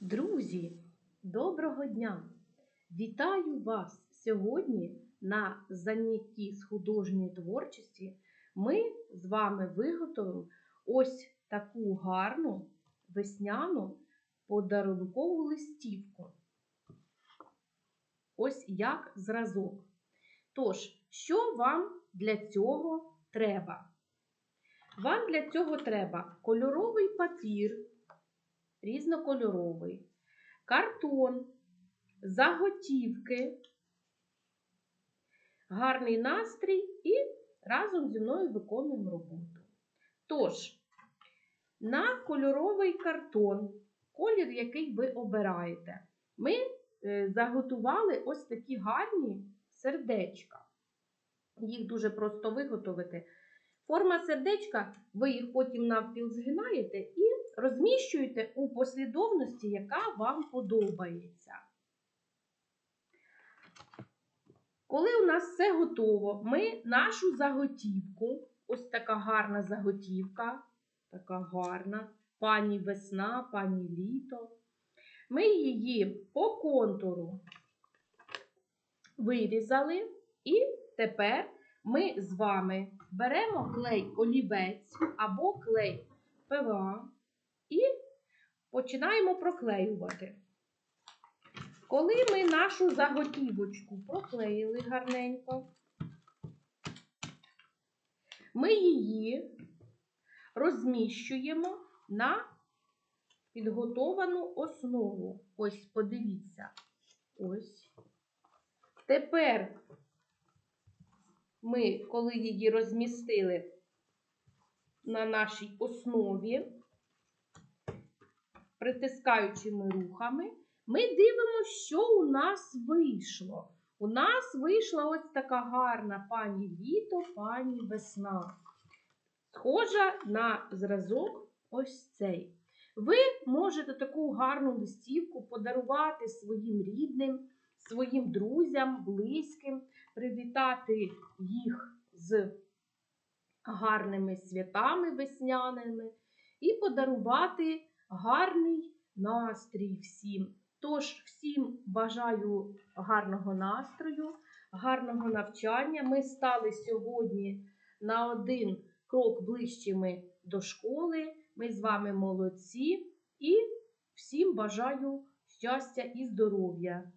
Друзі, доброго дня! Вітаю вас сьогодні на занятті з художньої творчості. Ми з вами виготовимо ось таку гарну весняну подарункову листівку. Ось як зразок. Тож, що вам для цього треба? Вам для цього треба кольоровий папір, різнокольоровий, картон, заготівки, гарний настрій і разом зі мною виконуємо роботу. Тож, на кольоровий картон, колір, який ви обираєте, ми е, заготували ось такі гарні сердечка. Їх дуже просто виготовити. Форма сердечка, ви їх потім навпіл згинаєте і розміщуєте у послідовності, яка вам подобається. Коли у нас все готово, ми нашу заготівку, ось така гарна заготівка, така гарна, пані весна, пані літо, ми її по контуру вирізали, і тепер ми з вами беремо клей олівець або клей ПВА і починаємо проклеювати. Коли ми нашу заготівочку проклеїли гарненько, ми її розміщуємо на підготовану основу. Ось, подивіться. Ось. Тепер ми, коли її розмістили на нашій основі, притискаючими рухами, ми дивимося, що у нас вийшло. У нас вийшла ось така гарна пані літо, пані весна. Схожа на зразок ось цей. Ви можете таку гарну листівку подарувати своїм рідним, своїм друзям, близьким, привітати їх з гарними святами весняними і подарувати гарний настрій всім. Тож, всім бажаю гарного настрою, гарного навчання. Ми стали сьогодні на один крок ближчими до школи. Ми з вами молодці і всім бажаю щастя і здоров'я.